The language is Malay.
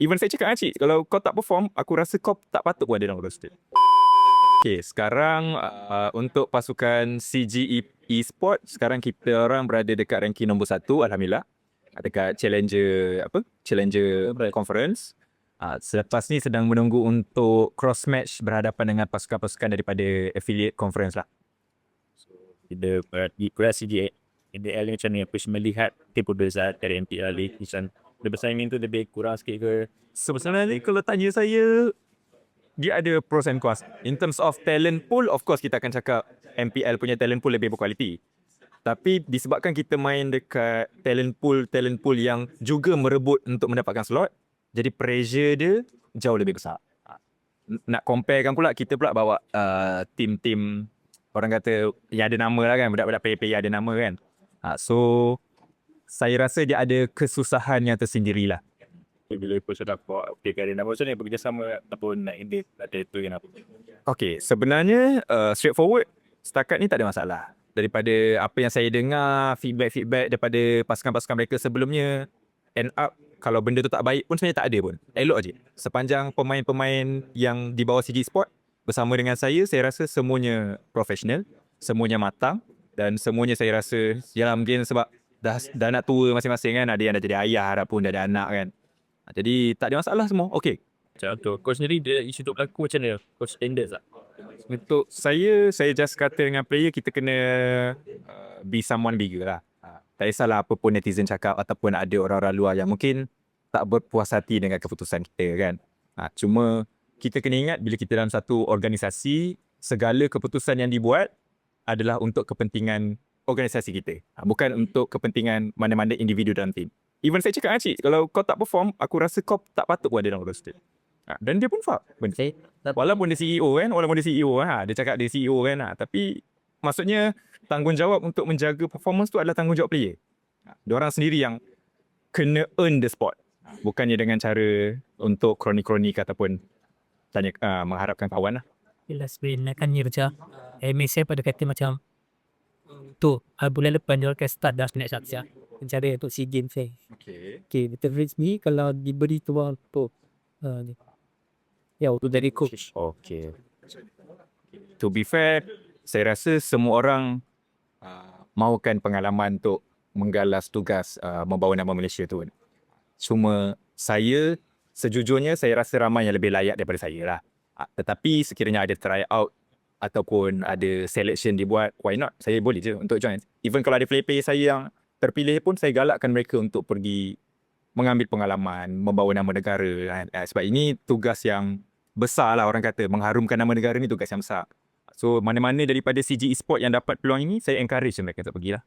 Even saya cakap dengan cik, kalau kau tak perform, aku rasa kau tak patut pun ada dalam roster. Okay, sekarang uh, untuk pasukan CG E- Esport, sekarang kita orang berada dekat ranking nombor satu, Alhamdulillah. Dekat Challenger, apa? Challenger Conference. Uh, selepas ni sedang menunggu untuk cross match berhadapan dengan pasukan-pasukan daripada affiliate conference lah. Kita berarti kurang CG NDL ni macam ni Aku melihat tim producer dari MPL Macam the persaingan tu lebih kurang sikit ke Sebenarnya kalau tanya saya, dia ada pros and cons. In terms of talent pool, of course kita akan cakap MPL punya talent pool lebih berkualiti. Tapi disebabkan kita main dekat talent pool, talent pool yang juga merebut untuk mendapatkan slot, jadi pressure dia jauh lebih besar. Nak comparekan pula, kita pula bawa uh, tim-tim orang kata yang ada nama lah kan, budak-budak player-player ada nama kan. Ha, so, saya rasa dia ada kesusahan yang tersendiri lah. Bila aku sudah buat Okay kali nama macam ni Bekerjasama Ataupun nak edit Ada tu kenapa Okay, sebenarnya uh, straightforward, setakat ni tak ada masalah. Daripada apa yang saya dengar, feedback-feedback daripada pasukan-pasukan mereka sebelumnya, end up kalau benda tu tak baik pun sebenarnya tak ada pun. Elok je. Sepanjang pemain-pemain yang di bawah CG Sport bersama dengan saya, saya rasa semuanya profesional, semuanya matang dan semuanya saya rasa yalah mungkin sebab dah dah nak tua masing-masing kan, ada yang dah jadi ayah harap pun dah ada anak kan. Jadi tak ada masalah semua. Okay, Macam tu Kau sendiri dia isu untuk berlaku macam mana Kau standard tak Untuk saya, saya just kata dengan player kita kena uh, be someone bigger lah. Uh, tak kisahlah apa pun netizen cakap ataupun ada orang-orang luar yang mungkin tak berpuas hati dengan keputusan kita kan. Uh, cuma kita kena ingat bila kita dalam satu organisasi, segala keputusan yang dibuat adalah untuk kepentingan organisasi kita. Uh, bukan untuk kepentingan mana-mana individu dalam tim. Even saya cakap dengan cik, kalau kau tak perform, aku rasa kau tak patut pun ada dalam roster. Uh, dan dia pun faham. benda Saya Walaupun dia CEO kan, walaupun dia CEO ha, dia cakap dia CEO kan ha, tapi maksudnya tanggungjawab untuk menjaga performance tu adalah tanggungjawab player. Ha, Diorang sendiri yang kena earn the spot. Bukannya dengan cara untuk kronik-kronik ataupun tanya uh, mengharapkan kawan lah. Bila sebenarnya kan Nirja MSF pada kata macam Tu uh, Bulan lepas dia akan start dah nak siap-siap Mencari untuk SEA Games saya Okay. Okay Betul resmi Kalau diberi tu tu uh, ni. Ya untuk dari coach Okay. To be fair, saya rasa semua orang uh, mahukan pengalaman untuk menggalas tugas uh, membawa nama Malaysia tu. Cuma saya sejujurnya saya rasa ramai yang lebih layak daripada saya lah. Uh, tetapi sekiranya ada try out ataupun ada selection dibuat, why not? Saya boleh je untuk join. Even kalau ada player-player saya yang terpilih pun saya galakkan mereka untuk pergi mengambil pengalaman, membawa nama negara. kan. Uh, sebab ini tugas yang besar lah orang kata. Mengharumkan nama negara ni tugas yang besar. So mana-mana daripada CG Esport yang dapat peluang ini, saya encourage mereka untuk pergi lah.